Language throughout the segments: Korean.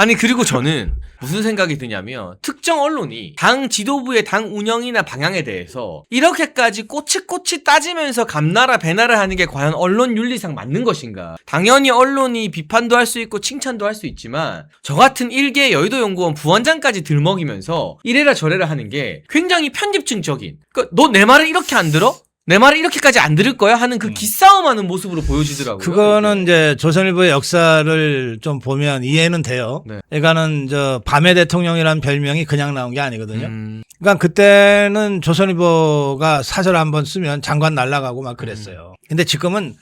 아니 그리고 저는 무슨 생각이 드냐면 특정 언론이 당 지도부의 당 운영이나 방향에 대해서 이렇게까지 꼬치꼬치 따지면서 감나라 배나라 하는 게 과연 언론 윤리상 맞는 것인가? 당연히 언론이 비판도 할 수 있고 칭찬도 할 수 있지만 저 같은 일개 여의도연구원 부원장까지 들먹이면서 이래라 저래라 하는 게 굉장히 편집증적인. 그러니까 너 내 말을 이렇게 안 들어? 내 말을 이렇게까지 안 들을 거야 하는 그 기싸움하는 모습으로 보여지더라고요. 그거는 이제 조선일보의 역사를 좀 보면 이해는 돼요. 네. 그러니까는 저 밤의 대통령이라는 별명이 그냥 나온 게 아니거든요. 음, 그러니까 그때는 조선일보가 사설 한번 쓰면 장관 날라가고 막 그랬어요. 근데 지금은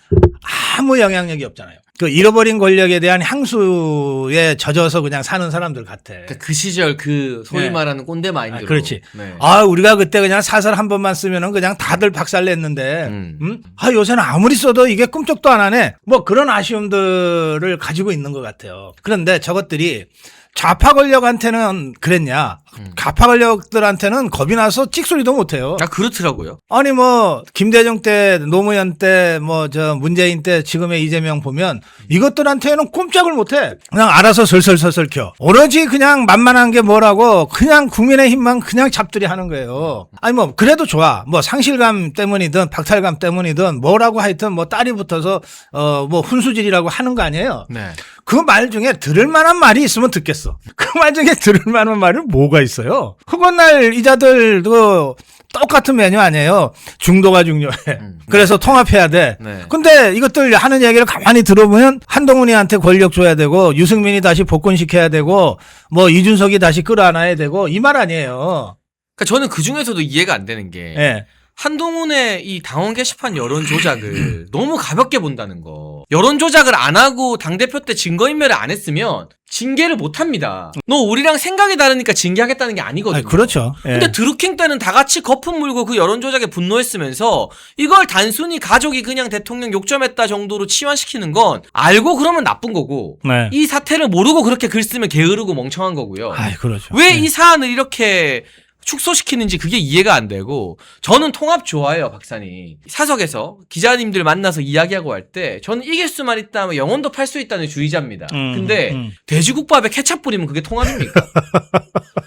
아무 영향력이 없잖아요. 그 잃어버린 권력에 대한 향수에 젖어서 그냥 사는 사람들 같아. 그러니까 그 시절 그 소위 네. 말하는 꼰대 마인드로. 아, 그렇지. 네. 아, 우리가 그때 그냥 사설 한 번만 쓰면은 그냥 다들 박살냈는데, 음. 음. 아, 요새는 아무리 써도 이게 꿈쩍도 안 하네. 뭐 그런 아쉬움들을 가지고 있는 것 같아요. 그런데 저것들이 좌파 권력한테는 그랬냐? 음. 좌파 권력들한테는 겁이 나서 찍소리도 못해요. 아 그렇더라고요. 아니 뭐 김대중 때 노무현 때 뭐 저 문재인 때 지금의 이재명 보면 이것들한테는 꼼짝을 못해 그냥 알아서 설설설설 켜 오로지 그냥 만만한 게 뭐라고 그냥 국민의힘만 그냥 잡들이 하는 거예요 아니 뭐 그래도 좋아 뭐 상실감 때문이든 박탈감 때문이든 뭐라고 하여튼 뭐 딸이 붙어서 어 뭐 훈수질이라고 하는 거 아니에요 네. 그 말 중에 들을 만한 말이 있으면 듣겠어. 그 말 중에 들을 만한 말은 뭐가 있어요? 그건날 이자들도 똑같은 메뉴 아니에요. 중도가 중요해. 음. 그래서 통합해야 돼. 네. 근데 이것들 하는 얘기를 가만히 들어보면 한동훈이한테 권력 줘야 되고 유승민이 다시 복권시켜야 되고 뭐 이준석이 다시 끌어안아야 되고 이 말 아니에요. 그러니까 저는 그 중에서도 이해가 안 되는 게 예. 한동훈의 이 당원 게시판 여론 조작을 너무 가볍게 본다는 거. 여론 조작을 안 하고 당 대표 때 증거인멸을 안 했으면 징계를 못 합니다. 너 우리랑 생각이 다르니까 징계하겠다는 게 아니거든요. 아니, 그렇죠. 예. 근데 드루킹 때는 다 같이 거품 물고 그 여론 조작에 분노했으면서 이걸 단순히 가족이 그냥 대통령 욕점했다 정도로 치환시키는 건 알고 그러면 나쁜 거고 네. 이 사태를 모르고 그렇게 글 쓰면 게으르고 멍청한 거고요. 아이 그렇죠. 왜 예. 이 사안을 이렇게 축소시키는지 그게 이해가 안 되고 저는 통합 좋아해요 박사님 사석에서 기자님들 만나서 이야기하고 할 때 저는 이길 수만 있다면 영혼도 팔 수 있다는 주의자입니다 음, 근데 음. 돼지국밥에 케찹 뿌리면 그게 통합입니까?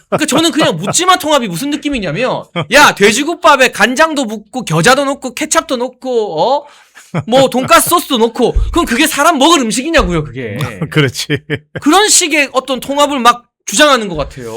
그러니까 저는 그냥 묻지마 통합이 무슨 느낌이냐면 야 돼지국밥에 간장도 붓고 겨자도 넣고 케찹도 넣고 어? 뭐 돈가스 소스도 넣고 그럼 그게 사람 먹을 음식이냐고요 그게 그렇지. 그런 식의 어떤 통합을 막 주장하는 것 같아요